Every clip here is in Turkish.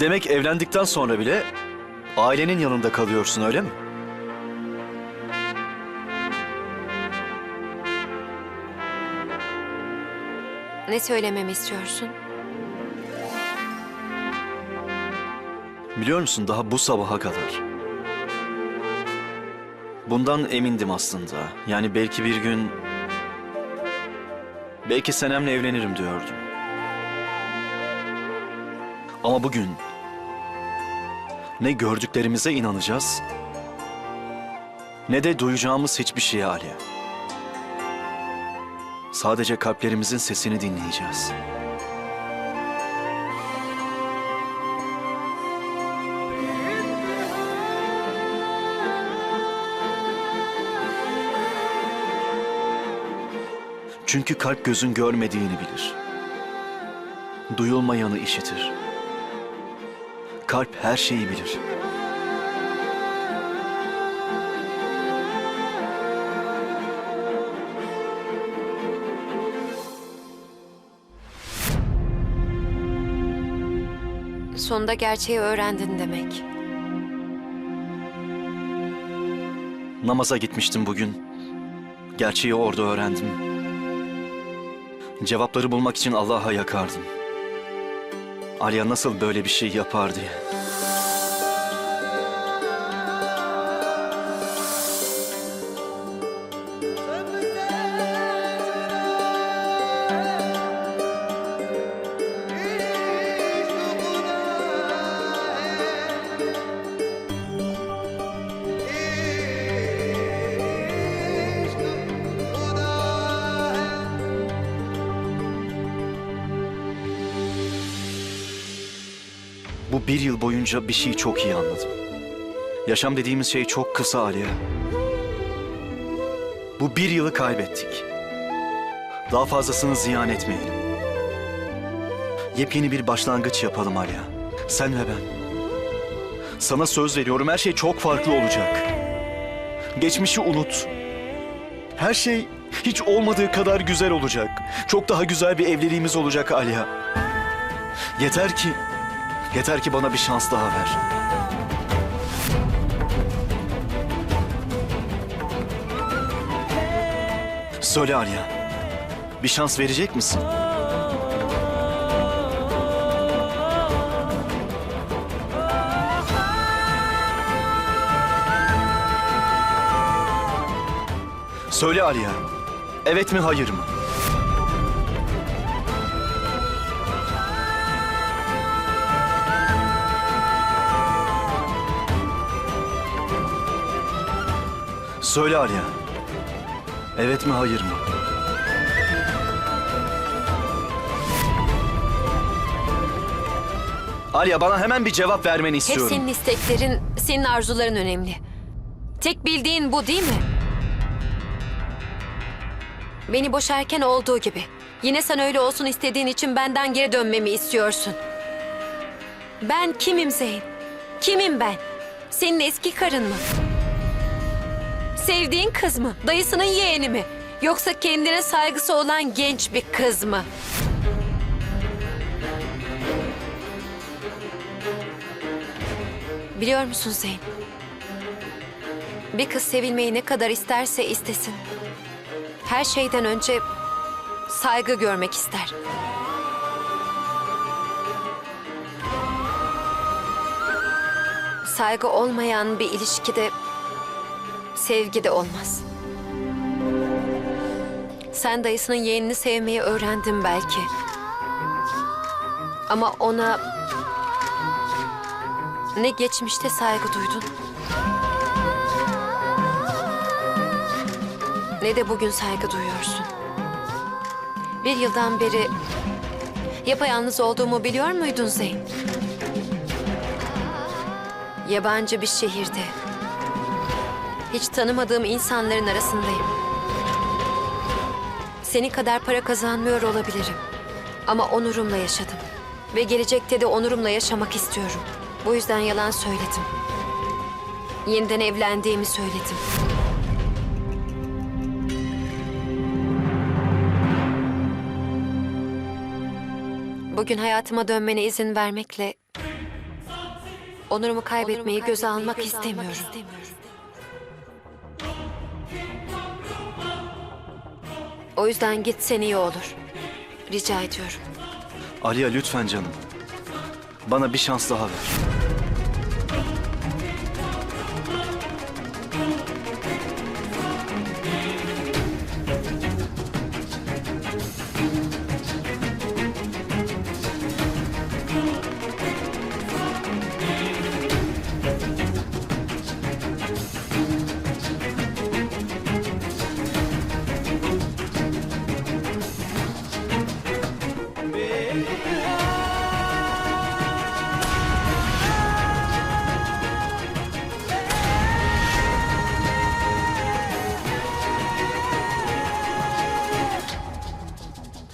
Demek evlendikten sonra bile ailenin yanında kalıyorsun öyle mi? Ne söylememi istiyorsun? Biliyor musun daha bu sabaha kadar. Bundan emindim aslında. Yani belki bir gün... Belki Senem'le evlenirim diyordum. Ama bugün... Ne gördüklerimize inanacağız... Ne de duyacağımız hiçbir şeye Aliye. Sadece kalplerimizin sesini dinleyeceğiz. Çünkü kalp gözün görmediğini bilir. Duyulmayanı işitir. Kalp her şeyi bilir. Sonunda gerçeği öğrendin demek. Namaza gitmiştim bugün. Gerçeği orada öğrendim. Cevapları bulmak için Allah'a yakardım. Aliye nasıl böyle bir şey yapar diye. Bir yıl boyunca bir şeyi çok iyi anladım. Yaşam dediğimiz şey çok kısa Aliye. Bu bir yılı kaybettik. Daha fazlasını ziyan etmeyelim. Yepyeni bir başlangıç yapalım Aliye. Sen ve ben. Sana söz veriyorum her şey çok farklı olacak. Geçmişi unut. Her şey hiç olmadığı kadar güzel olacak. Çok daha güzel bir evliliğimiz olacak Aliye. Yeter ki Yeter ki bana bir şans daha ver. Söyle Arya. Bir şans verecek misin? Söyle Arya. Evet mi hayır mı? Söyle Arya. Evet mi hayır mı? Arya bana hemen bir cevap vermeni Hep istiyorum. senin isteklerin, senin arzuların önemli. Tek bildiğin bu değil mi? Beni boşarken olduğu gibi. Yine sen öyle olsun istediğin için benden geri dönmemi istiyorsun. Ben kimim Zeyn? Kimim ben? Senin eski karın mı? Sevdiğin kız mı? Dayısının yeğeni mi? Yoksa kendine saygısı olan genç bir kız mı? Biliyor musun Zeyn? Bir kız sevilmeyi ne kadar isterse istesin. Her şeyden önce saygı görmek ister. Saygı olmayan bir ilişkide sevgi de olmaz. Sen dayısının yeğenini sevmeyi öğrendin belki. Ama ona ne geçmişte saygı duydun. Ne de bugün saygı duyuyorsun. Bir yıldan beri yapayalnız olduğumu biliyor muydun Zeyn? Yabancı bir şehirde. Hiç tanımadığım insanların arasındayım. Seni kadar para kazanmıyor olabilirim. Ama onurumla yaşadım. Ve gelecekte de onurumla yaşamak istiyorum. Bu yüzden yalan söyledim. Yeniden evlendiğimi söyledim. Bugün hayatıma dönmene izin vermekle Onurumu kaybetmeyi göze almak istemiyorum. O yüzden gitsen iyi olur. Rica ediyorum. Aliya lütfen canım. Bana bir şans daha ver.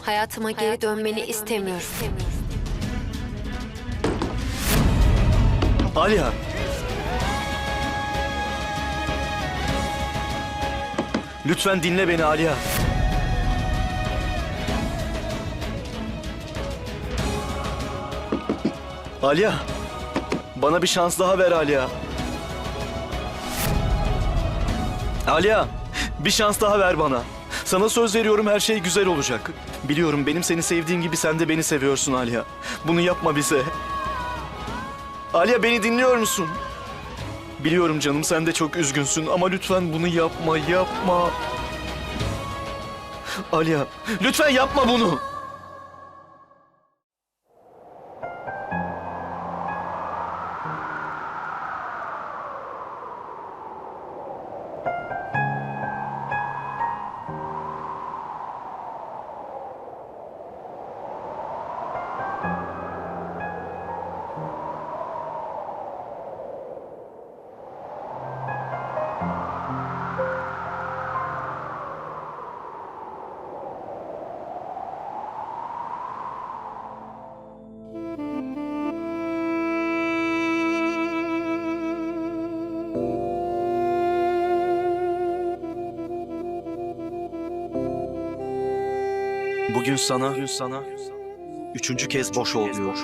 Hayatıma geri dönmeni istemiyorum. Aliya. Lütfen dinle beni Aliya. Aliya. Bana bir şans daha ver Aliya. Aliya. Bir şans daha ver bana. Sana söz veriyorum her şey güzel olacak. Biliyorum benim seni sevdiğim gibi sen de beni seviyorsun Aliya. Bunu yapma bize. Aliya beni dinliyor musun? Biliyorum canım sen de çok üzgünsün ama lütfen bunu yapma, yapma. Aliya, lütfen yapma bunu. Bugün sana, bugün sana üçüncü kez boş ol diyor.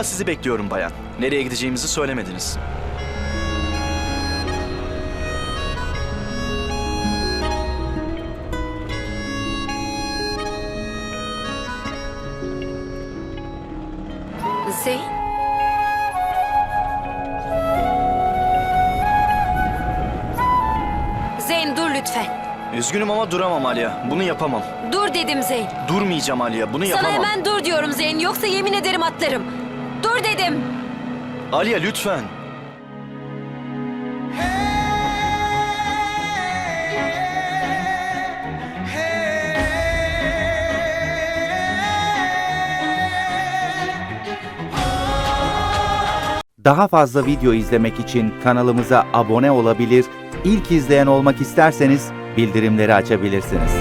Hala sizi bekliyorum bayan. Nereye gideceğimizi söylemediniz. Zeyn? Zeyn dur lütfen. Üzgünüm ama duramam Alya. Bunu yapamam. Dur dedim Zeyn. Durmayacağım Alya. Bunu Sana yapamam. hemen dur diyorum Zeyn. Yoksa yemin ederim atlarım. Dur dedim. Alya lütfen. Daha fazla video izlemek için kanalımıza abone olabilir, ilk izleyen olmak isterseniz bildirimleri açabilirsiniz.